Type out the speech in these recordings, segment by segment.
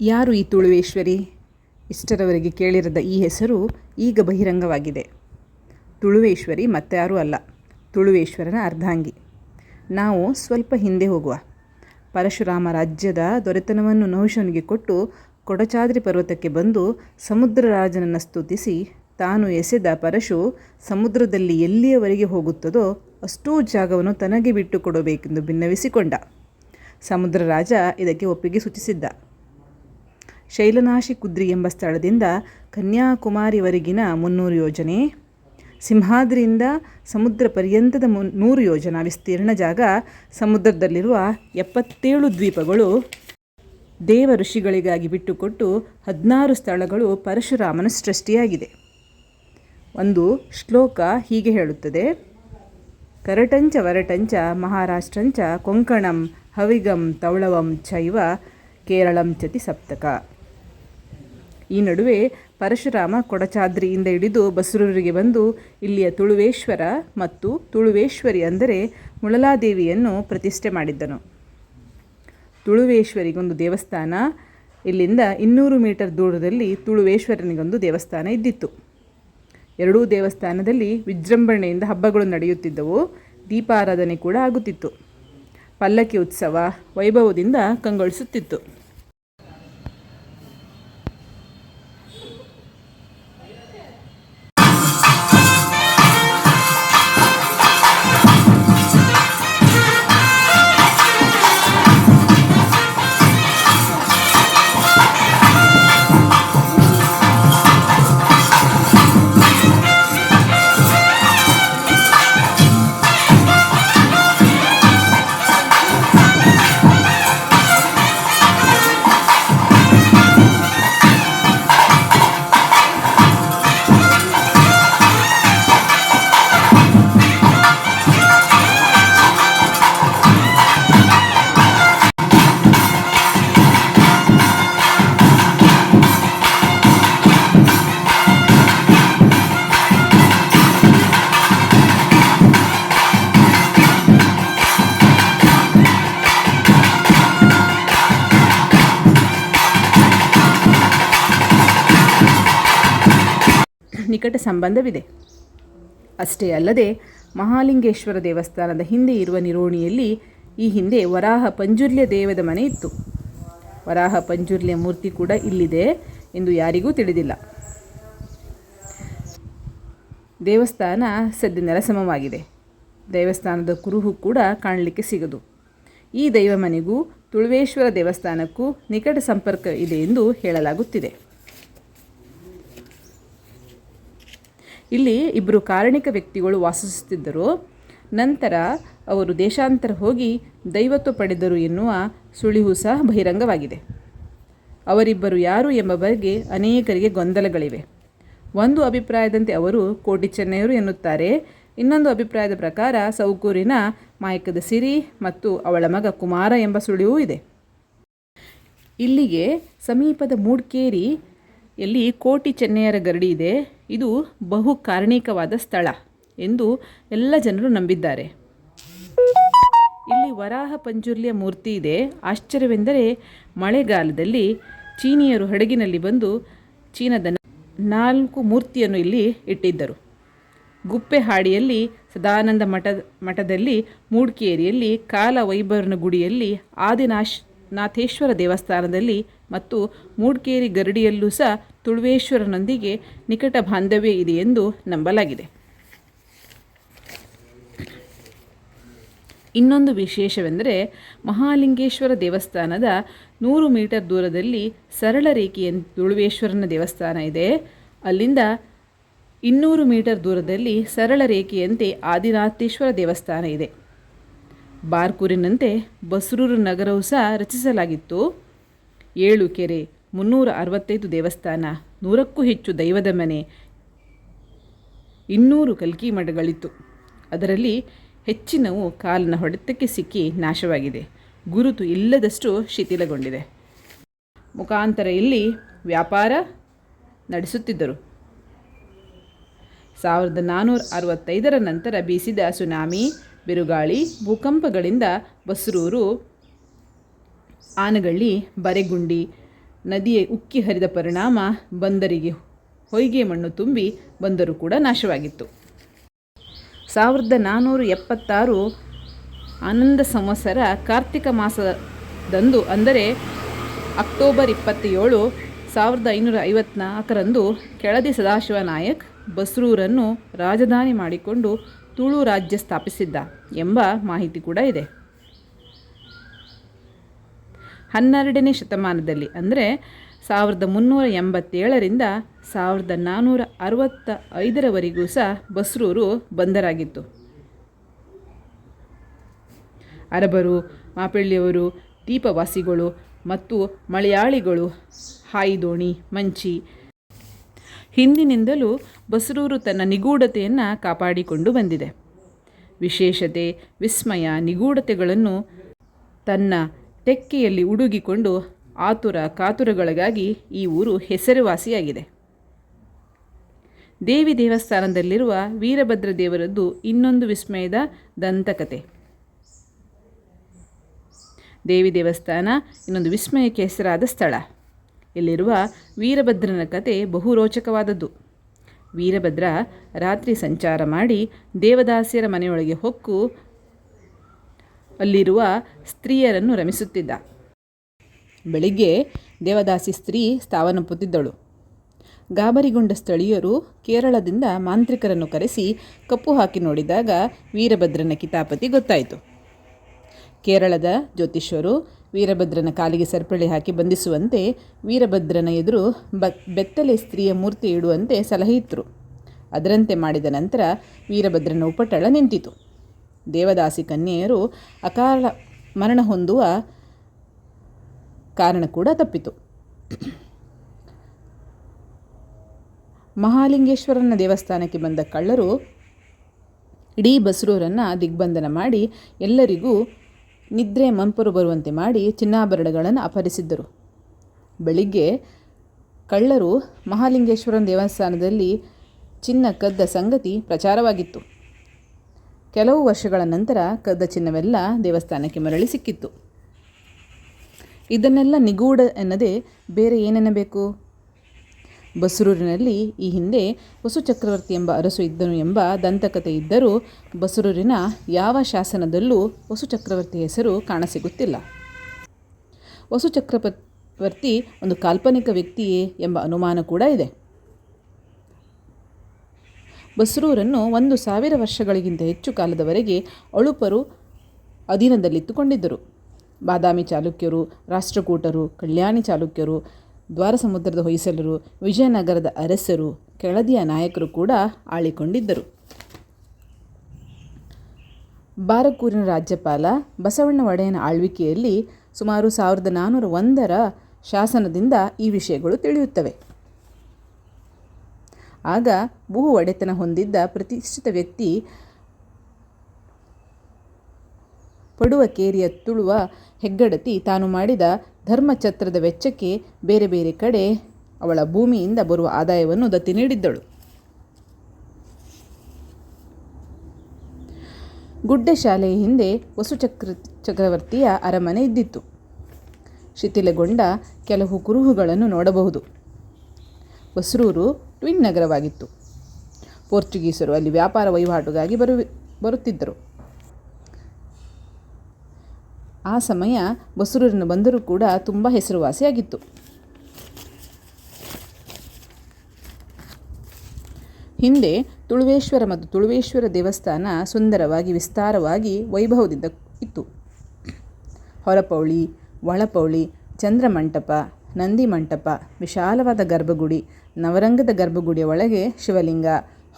ಯಾರು ಈ ತುಳುವೇಶ್ವರಿ ಇಷ್ಟರವರೆಗೆ ಕೇಳಿರದ ಈ ಹೆಸರು ಈಗ ಬಹಿರಂಗವಾಗಿದೆ. ತುಳುವೇಶ್ವರಿ ಮತ್ತಾರೂ ಅಲ್ಲ, ತುಳುವೇಶ್ವರನ ಅರ್ಧಾಂಗಿ. ನಾವು ಸ್ವಲ್ಪ ಹಿಂದೆ ಹೋಗುವ. ಪರಶುರಾಮ ರಾಜ್ಯದ ದೊರೆತನವನ್ನು ನಹುಶನಿಗೆ ಕೊಟ್ಟು ಕೊಡಚಾದ್ರಿ ಪರ್ವತಕ್ಕೆ ಬಂದು ಸಮುದ್ರ ರಾಜನನ್ನು ಸ್ತುತಿಸಿ, ತಾನು ಎಸೆದ ಪರಶು ಸಮುದ್ರದಲ್ಲಿ ಎಲ್ಲಿಯವರೆಗೆ ಹೋಗುತ್ತದೋ ಅಷ್ಟೂ ಜಾಗವನ್ನು ತನಗೆ ಬಿಟ್ಟುಕೊಡಬೇಕೆಂದು ಭಿನ್ನವಿಸಿಕೊಂಡ ಸಮುದ್ರ ರಾಜ ಇದಕ್ಕೆ ಒಪ್ಪಿಗೆ ಸೂಚಿಸಿದ್ದ. ಶೈಲನಾಶಿ ಕುದ್ರಿ ಎಂಬ ಸ್ಥಳದಿಂದ ಕನ್ಯಾಕುಮಾರಿವರೆಗಿನ ಮುನ್ನೂರು ಯೋಜನೆ. ಸಿಂಹಾದ್ರಿಯಿಂದ ಸಮುದ್ರ ಪರ್ಯಂತದ ಮು, ನೂರು ಯೋಜನಾ ವಿಸ್ತೀರ್ಣ ಜಾಗ. ಸಮುದ್ರದಲ್ಲಿರುವ ಎಪ್ಪತ್ತೇಳು ದ್ವೀಪಗಳು ದೇವ ಋಷಿಗಳಿಗಾಗಿ ಬಿಟ್ಟುಕೊಟ್ಟು ಹದಿನಾರು ಸ್ಥಳಗಳು ಪರಶುರಾಮನ ಸೃಷ್ಟಿಯಾಗಿದೆ. ಒಂದು ಶ್ಲೋಕ ಹೀಗೆ ಹೇಳುತ್ತದೆ. ಕರಟಂಚ ವರಟಂಚ ಮಹಾರಾಷ್ಟ್ರಂಚ ಕೊಂಕಣಂ ಹವಿಗಂ ತವಳವಂ ಚೈವ ಕೇರಳಂ ಚತಿ ಸಪ್ತಕ. ಈ ನಡುವೆ ಪರಶುರಾಮ ಕೊಡಚಾದ್ರಿಯಿಂದ ಹಿಡಿದು ಬಸರೂರಿಗೆ ಬಂದು ಇಲ್ಲಿಯ ತುಳುವೇಶ್ವರ ಮತ್ತು ತುಳುವೇಶ್ವರಿ ಅಂದರೆ ಮುಳಲಾದೇವಿಯನ್ನು ಪ್ರತಿಷ್ಠೆ ಮಾಡಿದ್ದನು. ತುಳುವೇಶ್ವರಿಗೊಂದು ದೇವಸ್ಥಾನ, ಇಲ್ಲಿಂದ ಇನ್ನೂರು ಮೀಟರ್ ದೂರದಲ್ಲಿ ತುಳುವೇಶ್ವರನಿಗೊಂದು ದೇವಸ್ಥಾನ ಇದ್ದಿತ್ತು. ಎರಡೂ ದೇವಸ್ಥಾನದಲ್ಲಿ ವಿಜೃಂಭಣೆಯಿಂದ ಹಬ್ಬಗಳು ನಡೆಯುತ್ತಿದ್ದವು, ದೀಪಾರಾಧನೆ ಕೂಡ ಆಗುತ್ತಿತ್ತು. ಪಲ್ಲಕ್ಕಿ ಉತ್ಸವ ವೈಭವದಿಂದ ಕಂಗೊಳಿಸುತ್ತಿತ್ತು. ನಿಕಟ ಸಂಬಂಧವಿದೆ. ಅಷ್ಟೇ ಅಲ್ಲದೆ ಮಹಾಲಿಂಗೇಶ್ವರ ದೇವಸ್ಥಾನದ ಹಿಂದೆ ಇರುವ ನಿರೋಣಿಯಲ್ಲಿ ಈ ಹಿಂದೆ ವರಾಹ ಪಂಜುರ್ಲ್ಯ ದೇವದ ಮನೆ ಇತ್ತು. ವರಾಹ ಪಂಜುರ್ಲ್ಯ ಮೂರ್ತಿ ಕೂಡ ಇಲ್ಲಿದೆ ಎಂದು ಯಾರಿಗೂ ತಿಳಿದಿಲ್ಲ. ದೇವಸ್ಥಾನ ಸದ್ಯ ನೆಲಸಮವಾಗಿದೆ ದೇವಸ್ಥಾನದ ಕುರುಹು ಕೂಡ ಕಾಣಲಿಕ್ಕೆ ಸಿಗದು. ಈ ದೈವ ಮನೆಗೂ ತುಳುವೇಶ್ವರ ದೇವಸ್ಥಾನಕ್ಕೂ ನಿಕಟ ಸಂಪರ್ಕ ಇದೆ ಎಂದು ಹೇಳಲಾಗುತ್ತಿದೆ. ಇಲ್ಲಿ ಇಬ್ಬರು ಕಾರಣಿಕ ವ್ಯಕ್ತಿಗಳು ವಾಸಿಸುತ್ತಿದ್ದರು. ನಂತರ ಅವರು ದೇಶಾಂತರ ಹೋಗಿ ದೈವತ್ವ ಪಡೆದರು ಎನ್ನುವ ಸುಳಿವು ಸಹ ಬಹಿರಂಗವಾಗಿದೆ. ಅವರಿಬ್ಬರು ಯಾರು ಎಂಬ ಬಗ್ಗೆ ಅನೇಕರಿಗೆ ಗೊಂದಲಗಳಿವೆ. ಒಂದು ಅಭಿಪ್ರಾಯದಂತೆ ಅವರು ಕೋಟಿ ಚೆನ್ನೈಯರು ಎನ್ನುತ್ತಾರೆ. ಇನ್ನೊಂದು ಅಭಿಪ್ರಾಯದ ಪ್ರಕಾರ ಸೌಕೂರಿನ ಮಾಯಕದ ಸಿರಿ ಮತ್ತು ಅವಳ ಮಗ ಕುಮಾರ ಎಂಬ ಸುಳಿವೂ ಇದೆ. ಇಲ್ಲಿಗೆ ಸಮೀಪದ ಮೂಡ್ಕೇರಿ ಎಲ್ಲಿ ಕೋಟಿ ಚೆನ್ನೈಯರ ಗರಡಿ ಇದೆ. ಇದು ಬಹು ಕಾರಣಿಕವಾದ ಸ್ಥಳ ಎಂದು ಎಲ್ಲ ಜನರು ನಂಬಿದ್ದಾರೆ. ಇಲ್ಲಿ ವರಾಹ ಪಂಜುರ್ಲಿಯ ಮೂರ್ತಿ ಇದೆ. ಆಶ್ಚರ್ಯವೆಂದರೆ ಮಳೆಗಾಲದಲ್ಲಿ ಚೀನಿಯರು ಹಡಗಿನಲ್ಲಿ ಬಂದು ಚೀನಾದ ನಾಲ್ಕು ಮೂರ್ತಿಯನ್ನು ಇಲ್ಲಿ ಇಟ್ಟಿದ್ದರು. ಗುಪ್ಪೆ ಹಾಡಿಯಲ್ಲಿ, ಸದಾನಂದ ಮಠ, ಮಠದಲ್ಲಿ ಮೂಡ್ಕೇರಿಯಲ್ಲಿ ಕಾಲ ವೈಭವನ ಗುಡಿಯಲ್ಲಿ, ಆದಿನಾಶ್, ನಾಥೇಶ್ವರ ದೇವಸ್ಥಾನದಲ್ಲಿ ಮತ್ತು ಮೂಡ್ಕೇರಿ ಗರಡಿಯಲ್ಲೂ ಸಹ ತುಳುವೇಶ್ವರನೊಂದಿಗೆ ನಿಕಟ ಬಾಂಧವ್ಯ ಇದೆ ಎಂದು ನಂಬಲಾಗಿದೆ. ಇನ್ನೊಂದು ವಿಶೇಷವೆಂದರೆ ಮಹಾಲಿಂಗೇಶ್ವರ ದೇವಸ್ಥಾನದ ನೂರು ಮೀಟರ್ ದೂರದಲ್ಲಿ ಸರಳ ರೇಖೆಯ ತುಳುವೇಶ್ವರನ ದೇವಸ್ಥಾನ ಇದೆ. ಅಲ್ಲಿಂದ ಇನ್ನೂರು ಮೀಟರ್ ದೂರದಲ್ಲಿ ಸರಳ ರೇಖೆಯಂತೆ ಆದಿನಾಥೇಶ್ವರ ದೇವಸ್ಥಾನ ಇದೆ. ಬಾರ್ಕೂರಿನಂತೆ ಬಸರೂರು ನಗರವು ಸಹ ರಚಿಸಲಾಗಿತ್ತು. ಏಳು ಕೆರೆ ಮುನ್ನೂರ ಅರವತ್ತೈದು ದೇವಸ್ಥಾನ, ನೂರಕ್ಕೂ ಹೆಚ್ಚು ದೈವದ ಮನೆ, ಇನ್ನೂರು ಕಲ್ಕಿ ಮಠಗಳಿತ್ತು. ಅದರಲ್ಲಿ ಹೆಚ್ಚಿನವು ಕಾಲಿನ ಹೊಡೆತಕ್ಕೆ ಸಿಕ್ಕಿ ನಾಶವಾಗಿದೆ. ಗುರುತು ಇಲ್ಲದಷ್ಟು ಶಿಥಿಲಗೊಂಡಿದೆ. ಮುಖಾಂತರ ಇಲ್ಲಿ ವ್ಯಾಪಾರ ನಡೆಸುತ್ತಿದ್ದರು. ಸಾವಿರದ ನಾನ್ನೂರ ಅರವತ್ತೈದರ ನಂತರ ಬೀಸಿದ ಸುನಾಮಿ, ಬಿರುಗಾಳಿ, ಭೂಕಂಪಗಳಿಂದ ಬಸ್ರೂರು, ಆನಗಳ್ಳಿ, ಬರೆಗುಂಡಿ ನದಿಯೇ ಉಕ್ಕಿ ಹರಿದ ಪರಿಣಾಮ ಬಂದರಿಗೆ ಹೊಯ್ಗೆ ಮಣ್ಣು ತುಂಬಿ ಬಂದರು ಕೂಡ ನಾಶವಾಗಿತ್ತು. ಸಾವಿರದ ನಾನ್ನೂರ ಎಪ್ಪತ್ತಾರು ಆನಂದ ಸಂವತ್ಸರ ಕಾರ್ತಿಕ ಮಾಸದಂದು, ಅಂದರೆ ಅಕ್ಟೋಬರ್ ಇಪ್ಪತ್ತೇಳು ಸಾವಿರದ ಐನೂರ ಐವತ್ನಾಲ್ಕರಂದು ಕೆಳದಿ ಸದಾಶಿವ ನಾಯಕ್ ಬಸ್ರೂರನ್ನು ರಾಜಧಾನಿ ಮಾಡಿಕೊಂಡು ತುಳು ರಾಜ್ಯ ಸ್ಥಾಪಿಸಿದ್ದ ಎಂಬ ಮಾಹಿತಿ ಕೂಡ ಇದೆ. ಹನ್ನೆರಡನೇ ಶತಮಾನದಲ್ಲಿ, ಅಂದರೆ ಸಾವಿರದ ಮುನ್ನೂರ ಎಂಬತ್ತೇಳರಿಂದ ಸಾವಿರದ ನಾನ್ನೂರ ಅರವತ್ತ ಐದರವರೆಗೂ ಸಹ ಬಸ್ರೂರು ಬಂದರಾಗಿತ್ತು. ಅರಬರು, ಮಾಪಿಳ್ಳಿಯವರು ದೀಪವಾಸಿಗಳು ಮತ್ತು ಮಲಯಾಳಿಗಳು, ಹಾಯಿದೋಣಿ, ಮಂಚಿ. ಹಿಂದಿನಿಂದಲೂ ಬಸ್ರೂರು ತನ್ನ ನಿಗೂಢತೆಯನ್ನು ಕಾಪಾಡಿಕೊಂಡು ಬಂದಿದೆ. ವಿಶೇಷತೆ, ವಿಸ್ಮಯ, ನಿಗೂಢತೆಗಳನ್ನು ತನ್ನ ತೆಕ್ಕೆಯಲ್ಲಿ ಉಡುಗಿಕೊಂಡು ಆತುರ ಕಾತುರಗಳಿಗಾಗಿ ಈ ಊರು ಹೆಸರುವಾಸಿಯಾಗಿದೆ. ದೇವಿ ದೇವಸ್ಥಾನದಲ್ಲಿರುವ ವೀರಭದ್ರ ದೇವರದ್ದು ಇನ್ನೊಂದು ವಿಸ್ಮಯದ ದಂತಕತೆ. ದೇವಿ ದೇವಸ್ಥಾನ ಇನ್ನೊಂದು ವಿಸ್ಮಯಕ್ಕೆ ಹೆಸರಾದ ಸ್ಥಳ. ಇಲ್ಲಿರುವ ವೀರಭದ್ರನ ಕತೆ ಬಹು ರೋಚಕವಾದದ್ದು ವೀರಭದ್ರ ರಾತ್ರಿ ಸಂಚಾರ ಮಾಡಿ ದೇವದಾಸಿಯರ ಮನೆಯೊಳಗೆ ಹೊಕ್ಕು ಅಲ್ಲಿರುವ ಸ್ತ್ರೀಯರನ್ನು ರಮಿಸುತ್ತಿದ್ದ. ಬೆಳಿಗ್ಗೆ ದೇವದಾಸಿ ಸ್ತ್ರೀ ಸ್ಥಾವನಪ್ಪುತ್ತಿದ್ದಳು ಗಾಬರಿಗೊಂಡ ಸ್ಥಳೀಯರು ಕೇರಳದಿಂದ ಮಾಂತ್ರಿಕರನ್ನು ಕರೆಸಿ ಕಪ್ಪು ಹಾಕಿ ನೋಡಿದಾಗ ವೀರಭದ್ರನ ಕಿತಾಪತಿ ಗೊತ್ತಾಯಿತು. ಕೇರಳದ ಜ್ಯೋತಿಷ್ಯರು ವೀರಭದ್ರನ ಕಾಲಿಗೆ ಸರ್ಪಳಿ ಹಾಕಿ ಬಂಧಿಸುವಂತೆ ವೀರಭದ್ರನ ಎದುರು ಬ ಬೆತ್ತಲೆ ಸ್ತ್ರೀಯ ಮೂರ್ತಿ ಇಡುವಂತೆ ಸಲಹೆ ಇತ್ತರು ಅದರಂತೆ ಮಾಡಿದ ನಂತರ ವೀರಭದ್ರನ ಉಪಟಳ ನಿಂತಿತು. ದೇವದಾಸಿ ಕನ್ಯೆಯರು ಅಕಾಲ ಮರಣ ಹೊಂದುವ ಕಾರಣ ಕೂಡ ತಪ್ಪಿತು. ಮಹಾಲಿಂಗೇಶ್ವರನ ದೇವಸ್ಥಾನಕ್ಕೆ ಬಂದ ಕಳ್ಳರು ಇಡೀ ಬಸರೂರನ್ನು ದಿಗ್ಬಂಧನ ಮಾಡಿ ಎಲ್ಲರಿಗೂ ನಿದ್ರೆ ಮಂಪರು ಬರುವಂತೆ ಮಾಡಿ ಚಿನ್ನಾಭರಣಗಳನ್ನು ಅಪಹರಿಸಿದ್ದರು. ಬೆಳಿಗ್ಗೆ ಕಳ್ಳರು ಮಹಾಲಿಂಗೇಶ್ವರನ ದೇವಸ್ಥಾನದಲ್ಲಿ ಚಿನ್ನ ಕದ್ದ ಸಂಗತಿ ಪ್ರಚಾರವಾಗಿತ್ತು. ಕೆಲವು ವರ್ಷಗಳ ನಂತರ ಕದ್ದ ಚಿನ್ನವೆಲ್ಲ ದೇವಸ್ಥಾನಕ್ಕೆ ಮರಳಿ ಸಿಕ್ಕಿತ್ತು. ಇದನ್ನೆಲ್ಲ ನಿಗೂಢ ಎನ್ನದೆ ಬೇರೆ ಏನೆನ್ನಬೇಕು? ಬಸರೂರಿನಲ್ಲಿ ಈ ಹಿಂದೆ ವಸು ಚಕ್ರವರ್ತಿ ಎಂಬ ಅರಸು ಇದ್ದನು ಎಂಬ ದಂತಕತೆ ಇದ್ದರೂ ಬಸರೂರಿನ ಯಾವ ಶಾಸನದಲ್ಲೂ ವಸು ಚಕ್ರವರ್ತಿ ಹೆಸರು ಕಾಣಸಿಗುತ್ತಿಲ್ಲ. ವಸು ಚಕ್ರವರ್ತಿ ಒಂದು ಕಾಲ್ಪನಿಕ ವ್ಯಕ್ತಿಯೇ ಎಂಬ ಅನುಮಾನ ಕೂಡ ಇದೆ. ಬಸ್ರೂರನ್ನು ಒಂದು ಸಾವಿರ ವರ್ಷಗಳಿಗಿಂತ ಹೆಚ್ಚು ಕಾಲದವರೆಗೆ ಅಳುಪರು ಅಧೀನದಲ್ಲಿತ್ತುಕೊಂಡಿದ್ದರು ಬಾದಾಮಿ ಚಾಲುಕ್ಯರು, ರಾಷ್ಟ್ರಕೂಟರು, ಕಲ್ಯಾಣಿ ಚಾಲುಕ್ಯರು, ದ್ವಾರಸಮುದ್ರದ ಹೊಯ್ಸಲರು ವಿಜಯನಗರದ ಅರಸರು, ಕೆಳದಿಯ ನಾಯಕರು ಕೂಡ ಆಳಿಕೊಂಡಿದ್ದರು. ಬಾರಕೂರಿನ ರಾಜ್ಯಪಾಲ ಬಸವಣ್ಣ ಒಡೆಯನ ಆಳ್ವಿಕೆಯಲ್ಲಿ ಸುಮಾರು ಸಾವಿರದ ನಾನ್ನೂರ ಒಂದರ ಶಾಸನದಿಂದ ಈ ವಿಷಯಗಳು ತಿಳಿಯುತ್ತವೆ. ಆಗ ಭೂ ಒಡೆತನ ಹೊಂದಿದ್ದ ಪ್ರತಿಷ್ಠಿತ ವ್ಯಕ್ತಿ ಪಡುವ ಕೇರಿಯ ತುಳುವ ಹೆಗ್ಗಡತಿ ತಾನು ಮಾಡಿದ ಧರ್ಮಛತ್ರದ ವೆಚ್ಚಕ್ಕೆ ಬೇರೆ ಬೇರೆ ಕಡೆ ಅವಳ ಭೂಮಿಯಿಂದ ಬರುವ ಆದಾಯವನ್ನು ದತ್ತಿ ನೀಡಿದ್ದಳು. ಗುಡ್ಡ ಶಾಲೆಯ ಹಿಂದೆ ವಸುಚಕ್ರ ಚಕ್ರವರ್ತಿಯ ಅರಮನೆ ಇದ್ದಿತ್ತು. ಶಿಥಿಲಗೊಂಡ ಕೆಲವು ಕುರುಹುಗಳನ್ನು ನೋಡಬಹುದು. ಬಸ್ರೂರು ಟ್ವಿನ್ ನಗರವಾಗಿತ್ತು. ಪೋರ್ಚುಗೀಸರು ಅಲ್ಲಿ ವ್ಯಾಪಾರ ವಹಿವಾಟುಗಾಗಿ ಬರು, ಬರುತ್ತಿದ್ದರು. ಆ ಸಮಯ ಬಸರೂರಿನ ಬಂದರು ಕೂಡ ತುಂಬ ಹೆಸರುವಾಸಿಯಾಗಿತ್ತು. ಹಿಂದೆ ತುಳುವೇಶ್ವರ ಮತ್ತು ತುಳುವೇಶ್ವರ ದೇವಸ್ಥಾನ ಸುಂದರವಾಗಿ, ವಿಸ್ತಾರವಾಗಿ ವೈಭವದಿಂದ ಇತ್ತು. ಹೊರಪೌಳಿ, ಒಳಪೌಳಿ, ಚಂದ್ರಮಂಟಪ ನಂದಿ ಮಂಟಪ ವಿಶಾಲವಾದ ಗರ್ಭಗುಡಿ ನವರಂಗದ ಗರ್ಭಗುಡಿಯ ಒಳಗೆ ಶಿವಲಿಂಗ,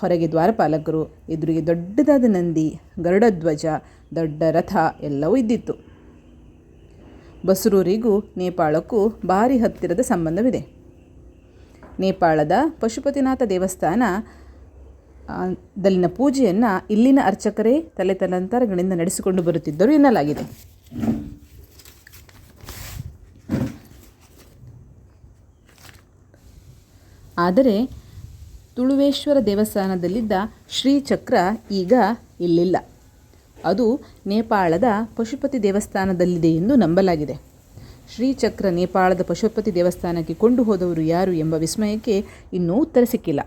ಹೊರಗೆ ದ್ವಾರಪಾಲಕರು, ಎದುರಿಗೆ ದೊಡ್ಡದಾದ ನಂದಿ ಗರುಡಧ್ವಜ ದೊಡ್ಡ ರಥ ಎಲ್ಲವೂ ಇದ್ದಿತ್ತು. ಬಸರೂರಿಗೂ ನೇಪಾಳಕ್ಕೂ ಭಾರಿ ಹತ್ತಿರದ ಸಂಬಂಧವಿದೆ. ನೇಪಾಳದ ಪಶುಪತಿನಾಥ ದೇವಸ್ಥಾನ ದಲ್ಲಿನ ಪೂಜೆಯನ್ನು ಇಲ್ಲಿನ ಅರ್ಚಕರೇ ತಲೆ ತಲಾಂತರಗಳಿಂದ ನಡೆಸಿಕೊಂಡು ಬರುತ್ತಿದ್ದರು ಎನ್ನಲಾಗಿದೆ. ಆದರೆ ತುಳುವೇಶ್ವರ ದೇವಸ್ಥಾನದಲ್ಲಿದ್ದ ಶ್ರೀಚಕ್ರ ಈಗ ಇಲ್ಲಿಲ್ಲ. ಅದು ನೇಪಾಳದ ಪಶುಪತಿ ದೇವಸ್ಥಾನದಲ್ಲಿದೆ ಎಂದು ನಂಬಲಾಗಿದೆ. ಶ್ರೀಚಕ್ರ ನೇಪಾಳದ ಪಶುಪತಿ ದೇವಸ್ಥಾನಕ್ಕೆ ಕೊಂಡು ಹೋದವರು ಯಾರು ಎಂಬ ವಿಸ್ಮಯಕ್ಕೆ ಇನ್ನೂ ಉತ್ತರ ಸಿಕ್ಕಿಲ್ಲ.